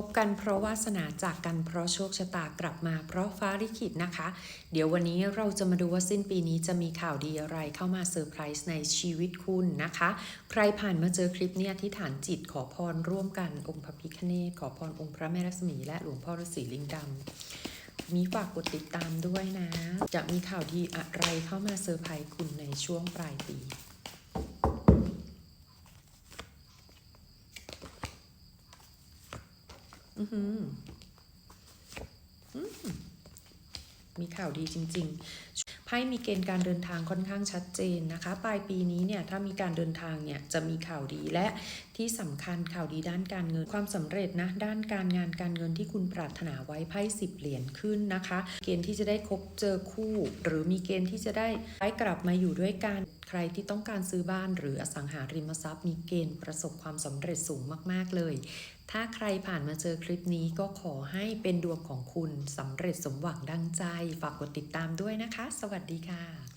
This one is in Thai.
พบกันเพราะวาสนาจากกันเพราะโชคชะตากลับมาเพราะฟ้าลิขิตนะคะ เดี๋ยววันนี้เราจะมาดูว่าสิ้นปีนี้จะมีข่าวดีอะไรเข้ามาเซอร์ไพรส์ในชีวิตคุณนะคะ ใครผ่านมาเจอคลิปเนี้ยที่ฐานจิตขอพรร่วมกันองค์พระพิฆเนศขอพรองค์พระแม่รัศมี และหลวงพ่อฤาษีลิงดำมีฝากกดติดตามด้วยนะ จะมีข่าวดีอะไรเข้ามาเซอร์ไพรส์คุณในช่วงปลายปี อือหืออืมมีข่าวดีจริง ๆ ไพ่มีเกณฑ์การเดินทางค่อนข้างชัดเจนนะคะ ปลายปีนี้เนี่ยถ้ามีการเดินทางเนี่ยจะมีข่าวดีและที่สำคัญข่าวดีด้านการเงินความสำเร็จนะด้านการงานการเงินที่คุณปรารถนาไว้ไพ่สิบเหรียญขึ้นนะคะ เกณฑ์ที่จะได้คบเจอคู่ หรือมีเกณฑ์ที่จะได้ไปกลับมาอยู่ด้วยกันใครที่ต้องการซื้อบ้านหรืออสังหาริมทรัพย์มีเกณฑ์ประสบความสำเร็จสูงมาก ๆ เลย ถ้าใครผ่านมาเจอคลิปนี้ก็ขอให้เป็นดวงของคุณสำเร็จสมหวังดังใจ ฝากกดติดตามด้วยนะคะ สวัสดีดีค่ะ